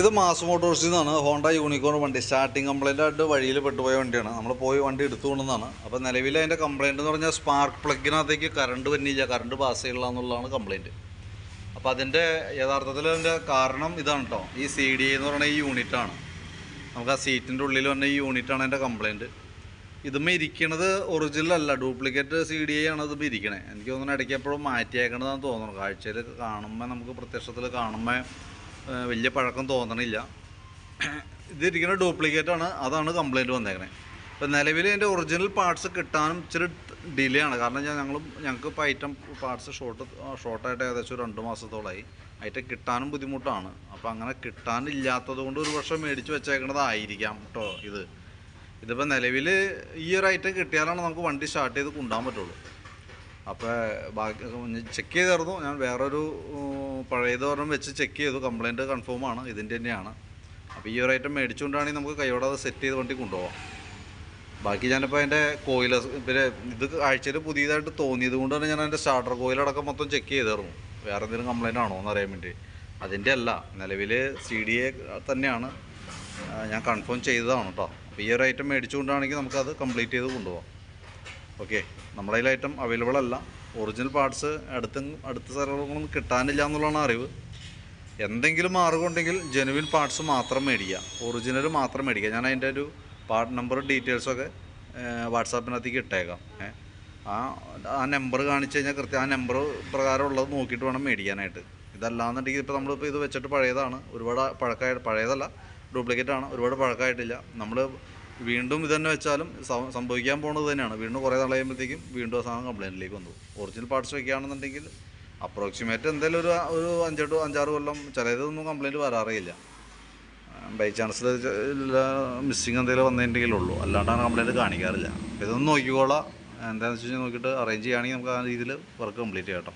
ഇത് മാസ് മോട്ടോഴ്സിൽ നിന്നാണ് ഹോണ്ട യൂണിക്കോൺ വണ്ടി സ്റ്റാർട്ടിങ് കംപ്ലൈന്റ് ആയിട്ട് വഴിയിൽ പെട്ടുപോയ വണ്ടിയാണ്. നമ്മൾ പോയി വണ്ടി എടുത്തു കൊണ്ടുവന്നതാണ് അപ്പോൾ നിലവിൽ അതിന്റെ കംപ്ലൈന്റ് എന്ന് പറഞ്ഞാൽ സ്പാർക്ക് പ്ലഗിനകത്തേക്ക് കറണ്ട് വന്നില്ല. കറണ്ട് പാസ് ചെയ്യില്ല എന്നുള്ളതാണ് കംപ്ലൈന്റ് അപ്പോൾ അതിന്റെ യഥാർത്ഥത്തിൽ അതിന്റെ കാരണം ഇതാണ് കേട്ടോ ഈ സി ഡി എന്ന് പറയുന്ന ഈ യൂണിറ്റാണ് നമുക്ക് ആ സീറ്റിന്റെ ഉള്ളിൽ വന്ന ഈ യൂണിറ്റാണ് എന്റെ കംപ്ലൈന്റ് ഇതുമ്മേ ഇരിക്കണത് ഒറിജിനൽ അല്ല. ഡ്യൂപ്ലിക്കേറ്റ് സി ഡി ഐ ആണ് ഇതുമ്മേ ഇരിക്കണേ. എനിക്ക് തോന്നുന്നു ഇടയ്ക്ക് എപ്പോഴും മാറ്റിയേക്കണതാണെന്ന് തോന്നുന്നു. കാഴ്ചയിൽ കാണുമ്പോൾ നമുക്ക് പ്രത്യക്ഷത്തിൽ കാണുമ്പോൾ വലിയ പഴക്കം തോന്നണില്ല. ഇതിരിക്കുന്ന ഡ്യൂപ്ലിക്കേറ്റ് ആണ്. അതാണ് കംപ്ലൈന്റ് വന്നേക്കണേ. ഇപ്പം നിലവിൽ എന്റെ ഒറിജിനൽ പാർട്സ് കിട്ടാനും ഇച്ചിരി ഡിലേ ആണ്. കാരണം ഞാൻ ഞങ്ങൾ ഞങ്ങൾക്ക് ഇപ്പോൾ ഐറ്റം പാർട്സ് ഷോർട്ട് ഷോർട്ടായിട്ട് ഏകദേശം രണ്ട് മാസത്തോളമായി ഐറ്റം കിട്ടാനും ബുദ്ധിമുട്ടാണ്. അപ്പോൾ അങ്ങനെ കിട്ടാനില്ലാത്തത് കൊണ്ട് ഒരു വർഷം മേടിച്ച് വെച്ചേക്കണതായിരിക്കാം കേട്ടോ ഇത്. ഇതിപ്പോൾ നിലവിൽ ഈ ഒരു ഐറ്റം കിട്ടിയാലാണ് നമുക്ക് വണ്ടി സ്റ്റാർട്ട് ചെയ്ത് കൊണ്ടുപോകാൻ പറ്റുള്ളൂ. അപ്പോൾ ബാക്കി ചെക്ക് ചെയ്തായിരുന്നു ഞാൻ വേറൊരു പഴയത് ഒരെണ്ണം വെച്ച് ചെക്ക് ചെയ്തു. കംപ്ലൈന്റ് കൺഫേം ആണ്. ഇതിന്റെ തന്നെയാണ്. അപ്പോൾ ഈ ഒരു ഐറ്റം മേടിച്ചുകൊണ്ടാണെങ്കിൽ നമുക്ക് കൈയോടെ അത് സെറ്റ് ചെയ്ത് വണ്ടി കൊണ്ടുപോകാം. ബാക്കി ഞാനിപ്പോൾ അതിന്റെ കോയിൽ പിന്നെ ഇത് ആഴ്ചയിൽ പുതിയതായിട്ട് തോന്നിയത് കൊണ്ടാണ് ഞാൻ അതിന്റെ സ്റ്റാർട്ടർ കോയിലടക്കം മൊത്തം ചെക്ക് ചെയ്തായിരുന്നു വേറെ എന്തെങ്കിലും കംപ്ലയിന്റ് ആണോ എന്ന് അറിയാൻ വേണ്ടി. അതിന്റെ അല്ല. നിലവിൽ സി ഡി എ തന്നെയാണ്. ഞാൻ കൺഫേം ചെയ്തതാണ് കേട്ടോ അപ്പോൾ ഈ ഒരു ഐറ്റം മേടിച്ചുകൊണ്ടാണെങ്കിൽ നമുക്കത് കംപ്ലീറ്റ് ചെയ്ത് കൊണ്ടുപോകാം ഓക്കെ നമ്മുടെ കയ്യിൽ ഐറ്റം അവൈലബിൾ അല്ല. ഒറിജിനൽ പാർട്സ് അടുത്ത അടുത്ത സ്ഥലങ്ങളൊന്നും കിട്ടാനില്ല എന്നുള്ളതാണ് അറിവ്. എന്തെങ്കിലും മാറുകൊണ്ടെങ്കിൽ ജെനുവിൻ പാർട്സ് മാത്രം മേടിക്കുക. ഒറിജിനൽ മാത്രം മേടിക്കുക. ഞാൻ അതിന്റെ ഒരു പാർട്ട് നമ്പർ ഡീറ്റെയിൽസൊക്കെ വാട്സാപ്പിനകത്തേക്ക് ഇട്ടേക്കാം. ആ ആ നമ്പർ കാണിച്ചു കഴിഞ്ഞാൽ കൃത്യം ആ നമ്പർ പ്രകാരമുള്ളത് നോക്കിയിട്ട് വേണം മേടിക്കാനായിട്ട്. ഇതല്ലാന്നുണ്ടെങ്കിൽ ഇപ്പോൾ നമ്മളിപ്പോൾ ഇത് വെച്ചിട്ട് പഴയതാണ്. ഒരുപാട് പഴക്കമായ പഴയതല്ല. ഡ്യൂപ്ലിക്കേറ്റ് ആണ്. ഒരുപാട് പഴക്കമായിട്ടില്ല. നമ്മൾ വീണ്ടും ഇത് തന്നെ വെച്ചാലും സംഭവിക്കാൻ പോകുന്നത് തന്നെയാണ്. വീണ്ടും കുറേ നാൾ കഴിയുമ്പോഴത്തേക്കും വീണ്ടും ആ സാധനം കംപ്ലൈന്റിലേക്ക് വന്നു. ഒറിജിനൽ പാർട്സ് വെക്കുകയാണെന്നുണ്ടെങ്കിൽ അപ്രോക്സിമേറ്റ് എന്തെങ്കിലും ഒരു ഒരു അഞ്ചെട്ട് അഞ്ചാറ് കൊല്ലം ചിലതൊന്നും കംപ്ലൈന്റ് വരാറേയില്ല. ബൈ ചാൻസിൽ മിസ്സിങ് എന്തെങ്കിലും ഉള്ളൂ അല്ലാണ്ടാണ് കംപ്ലൈന്റ് കാണിക്കാറില്ല. ഇതൊന്ന് നോക്കിക്കോളാം. എന്താണെന്ന് വെച്ച് കഴിഞ്ഞാൽ നോക്കിയിട്ട് അറേഞ്ച് ചെയ്യുകയാണെങ്കിൽ നമുക്ക് ആ രീതിയിൽ വർക്ക് കംപ്ലീറ്റ് ചെയ്യാം കേട്ടോ.